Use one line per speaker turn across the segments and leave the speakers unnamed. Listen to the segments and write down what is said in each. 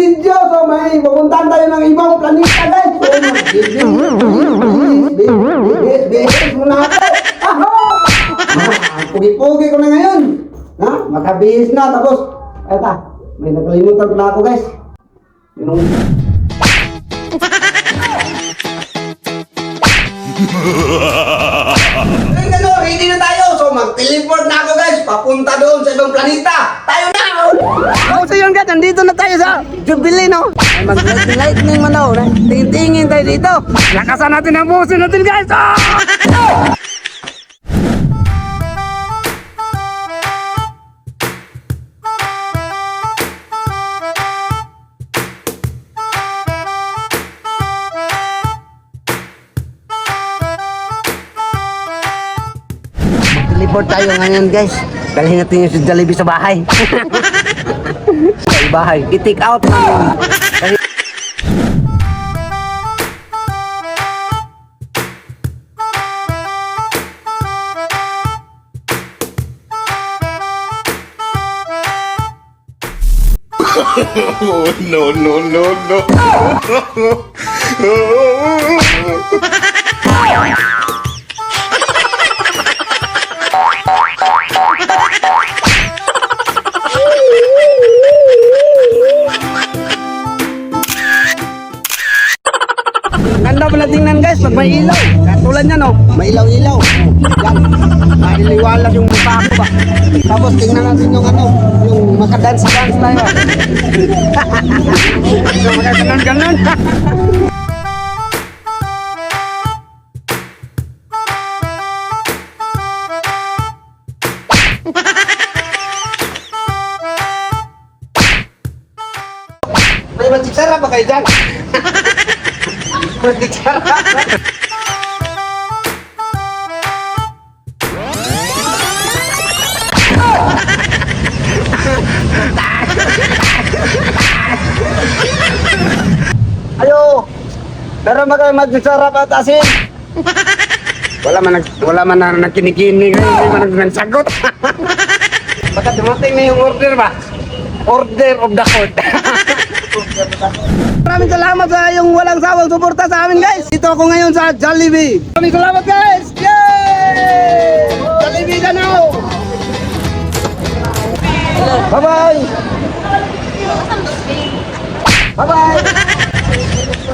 video. So may pupuntahan tayo ng ibang planeta guys. So, bihis, bihis muna ako. Aho! Ah, Pugi-pugi ko na ngayon. Ha? Makabihis na. Tapos, eto, may nakalimutan na ako guys. Yung... Ay, ano, ready na tayo. So, mag-teleport na ako guys. Papunta doon sa ibang planeta. Tayo na!
Nandito na tayo sa Jubilee, no? Mag-lightning man daw. Tingin-tingin tayo dito. Lakasan natin ang puso natin, guys! Ah! Mag-teleport tayo ngayon, guys. Dalhin natin yung Jollibee sa bahay. bahay. I-take out
Oh, no, no, no, no.
Pala tingnan guys, pag may ilaw. Katulad niya no, may ilaw-ilaw. Yan, maliliwalas yung mukha ko ba. Tapos tingnan natin yung ano, yung makadance-dance tayo. yung makaganon-ganon. May magsisara ba kayo dyan? Ayo! Pero ba kayo magsisarap at asin? Wala man nag wala man na nagkinikinig, hindi man nagsagot. Baka dumating na yung order ba? Order of the court. Maraming salamat sa yung walang sawang suporta sa amin guys. Dito ako ngayon sa Jollibee. Maraming salamat guys. Yay! Jollibee ka now. Bye bye. Bye bye.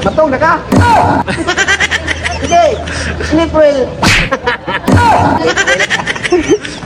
Matong na ka. Sige. Slip well.